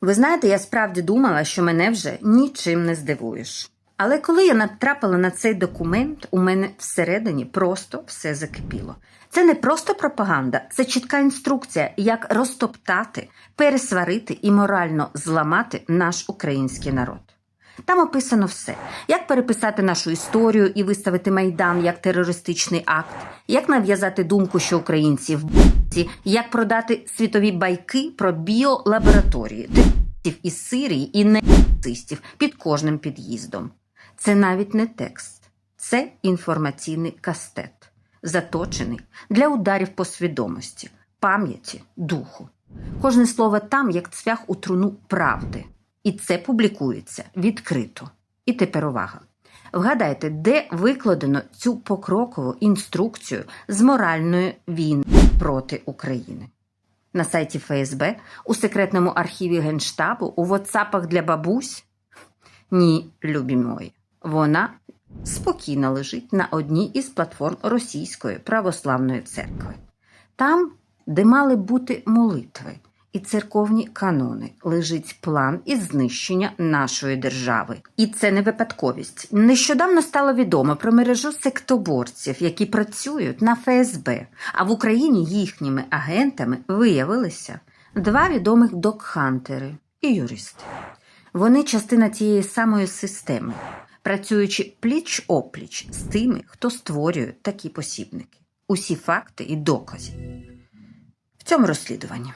Ви знаєте, я справді думала, що мене вже нічим не здивуєш. Але коли я натрапила на цей документ, у мене всередині просто все закипіло. Це не просто пропаганда, це чітка інструкція, як розтоптати, пересварити і морально зламати наш український народ. Там описано все: як переписати нашу історію і виставити майдан як терористичний акт, як нав'язати думку, що українці в б**ці, як продати світові байки про біолабораторії, терористів із Сирії і не нацистів під кожним під'їздом. Це навіть не текст, це інформаційний кастет, заточений для ударів по свідомості, пам'яті, духу. Кожне слово там, як цвях у труну правди. І це публікується відкрито. І тепер увага. Вгадайте, де викладено цю покрокову інструкцію з моральної війни проти України. На сайті ФСБ, у секретному архіві Генштабу, у ватсапах для бабусь? Ні, любі мої. Вона спокійно лежить на одній із платформ Російської православної церкви. Там, де мали бути молитви і церковні канони, лежить план із знищення нашої держави. І це не випадковість. Нещодавно стало відомо про мережу сектоборців, які працюють на ФСБ, а в Україні їхніми агентами виявилися два відомих докхантери і юристи. Вони частина тієї самої системи, працюючи пліч опліч з тими, хто створює такі посібники. Усі факти і докази в цьому розслідуванні.